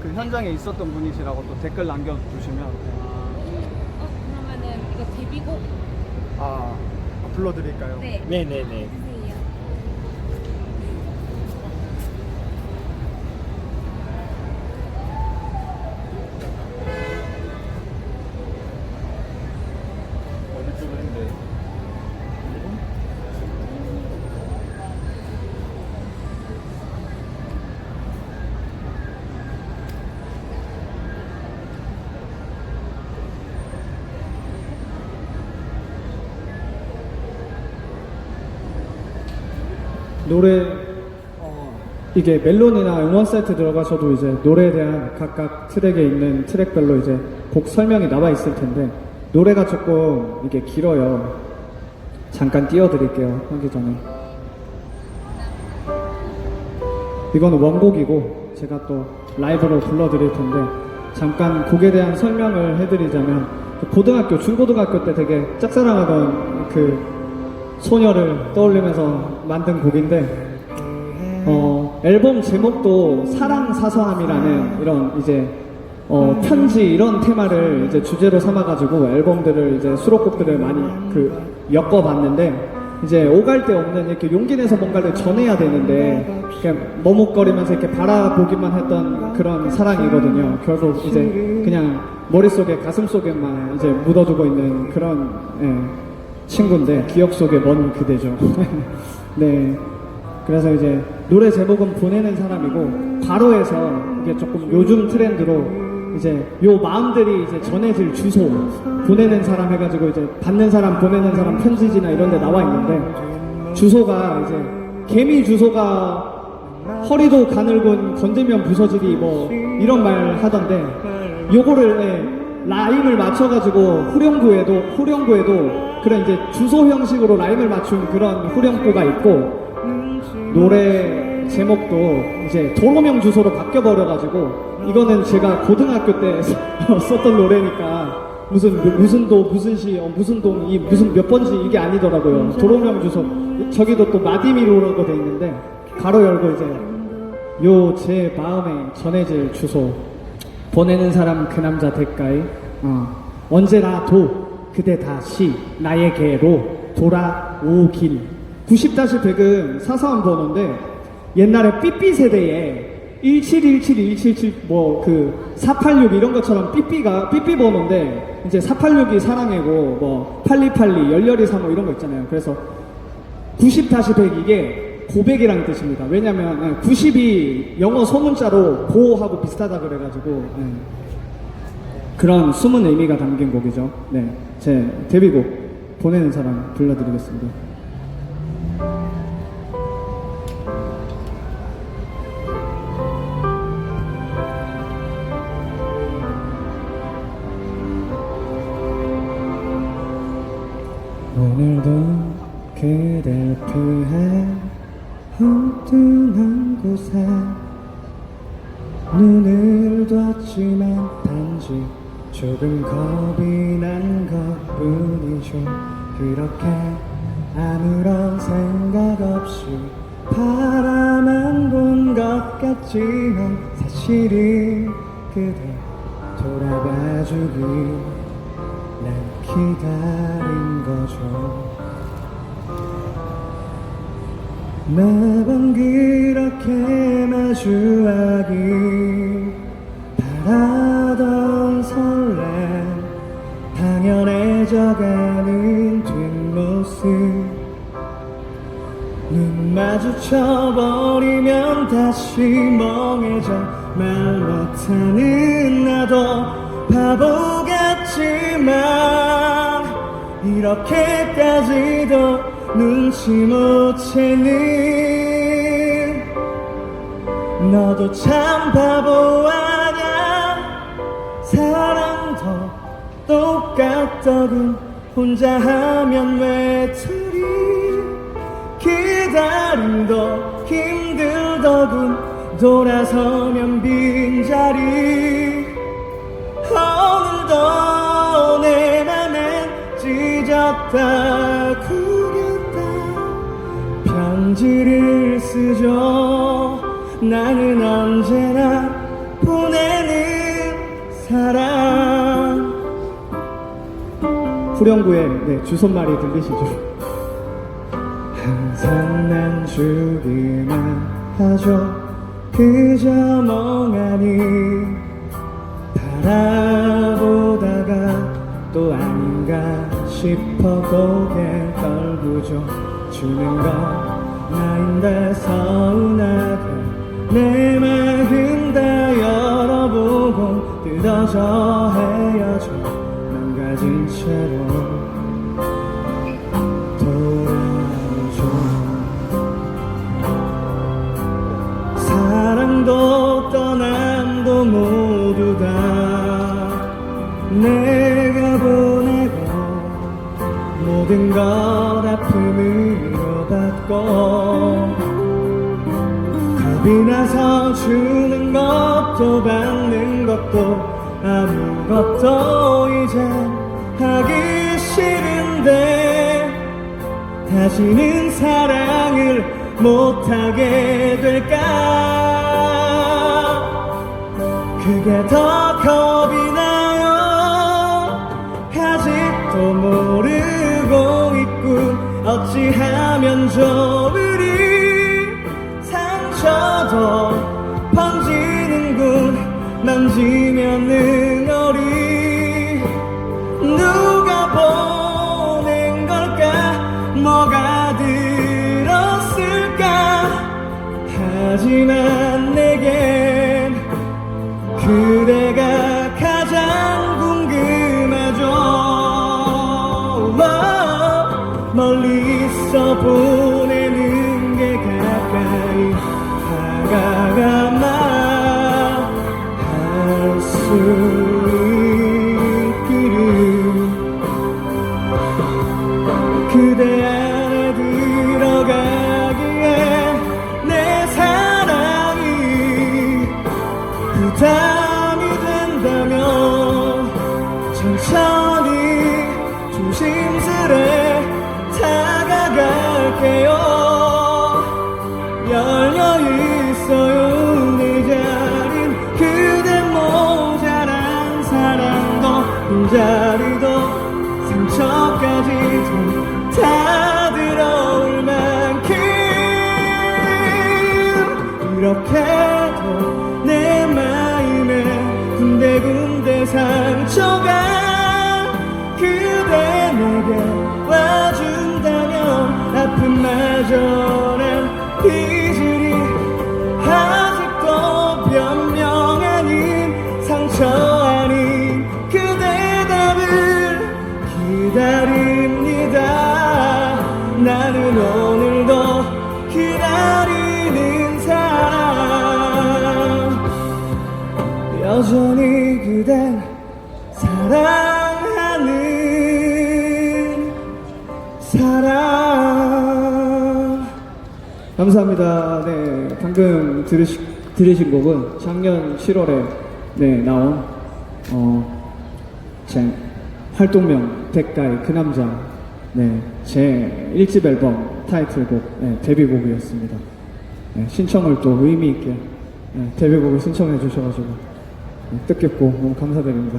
그 현장에 있었던 분이시라고 또 댓글 남겨주시면 네. 어, 그러면은 이거 데뷔곡 아, 불러드릴까요? 네. 네네네. 해주세요. 어디 쪽으로 했는데? 노래 어, 이게 멜론이나 음원 사이트 들어가셔도 이제 노래에 대한 각각 트랙에 있는 트랙별로 이제 곡 설명이 나와 있을 텐데 노래가 조금 이게 길어요. 잠깐 띄워드릴게요. 하기 전에. 이거는 원곡이고 제가 또 라이브로 불러드릴 텐데 잠깐 곡에 대한 설명을 해드리자면 고등학교 중고등학교 때 되게 짝사랑하던 그 소녀를 떠올리면서 만든 곡인데 어, 앨범 제목도 사랑 사서함이라는 이런 이제 어, 편지 이런 테마를 이제 주제로 삼아가지고 앨범들을 이제 수록곡들을 많이 그 엮어봤는데 이제 오갈 데 없는 이렇게 용기 내서 뭔가를 전해야 되는데 그냥 머뭇거리면서 이렇게 바라보기만 했던 그런 사랑이거든요. 결국 이제 그냥 머릿속에 가슴속에만 이제 묻어두고 있는 그런 예, 친구인데 기억 속에 먼 그대죠. 네. 그래서 이제 노래 제목은 보내는 사람이고 괄호에서 이게 조금 요즘 트렌드로 이제 요 마음들이 이제 전해질 주소 보내는 사람 해가지고 이제 받는 사람 보내는 사람 편지지나 이런 데 나와 있는데 주소가 이제 개미 주소가 허리도 가늘군 건들면 부서지리 뭐 이런 말 하던데 요거를 예, 라임을 맞춰가지고 후렴구에도 후렴구에도 그런 이제 주소 형식으로 라임을 맞춘 그런 후렴구가 있고 노래 제목도 이제 도로명 주소로 바뀌어 버려가지고 이거는 제가 고등학교 때 썼던 노래니까 무슨 무슨 도 무슨 시 어, 무슨 동이 무슨 몇 번지 이게 아니더라고요. 도로명 주소. 저기도 또 마디미로라고 돼 있는데 가로 열고 이제 요 제 마음에 전해질 주소 보내는 사람 그 남자 대가에 어, 언제라도 그대 다시 나에게로 돌아오길 90-100은 사소한 번호인데 옛날에 삐삐 세대에 1717, 177, 뭐 그 486 이런 것처럼 삐삐가 삐삐 번호인데 이제 486이 사랑해고 뭐 8282, 열렬히 사모 이런 거 있잖아요. 그래서 90-100 이게 고백이라는 뜻입니다. 왜냐면 90이 영어 소문자로 고하고 비슷하다 그래가지고 예. 그런 숨은 의미가 담긴 곡이죠. 네, 제 데뷔곡 보내는 사람 불러드리겠습니다. 오늘도 그댈 피해 엉뚱한 곳에 눈을 뒀지만 단지 조금 겁이 난 것뿐이죠. 그렇게 아무런 생각 없이 바라만 본 것 같지만 사실은 그대 돌아봐주길 난 기다린 거죠 매번 그렇게 마주하길 바라던 설렘 당연해져가는 뒷모습 눈 마주쳐버리면 다시 멍해져 말 못하는 나도 바보 같지만 이렇게까지도 눈치 못 채는 너도 참 바보 아냐? 사랑도 똑같더군. 혼자 하면 외톨이 기다림도 힘들더군. 돌아서면 빈자리. 오늘도 내 맘엔 찢었다. 구겼다 편지를 쓰죠. 나는 언제나 보내 사랑 후렴구에 네, 주손말이 들리시죠? 항상 난 주기만 하죠. 그저 멍하니 바라보다가 또 아닌가 싶어 고개 떨구죠. 주는 건 나인데 서운하게 내 마음 다 열어보고 뜯어져 헤어져 망가진 채로 사랑도 떠남도 모두 다 내가 보내고 모든 것 아픔 받고 겁이 나서 주는 것도 받는 것도 아무것도 이제 하기 싫은데 다시는 사랑을 못하게 될까? 그게 더 겁이 나요. 아직도 모르고 있군 어찌하면 좋으리 상처도 번지는군. 만지면 응 기다립니다. 나는 오늘도 기다리는 사람. 여전히 그댄 사랑하는 사람. 감사합니다. 네, 방금 들으시, 들으신 곡은 작년 7월에 네, 나온 어, 제 활동명 백가의 그 남자 네, 제 1집 앨범 타이틀곡 네, 데뷔곡이었습니다. 네, 신청을 또 의미 있게 네, 데뷔곡을 신청해 주셔가지고 네, 뜻깊고 너무 감사드립니다.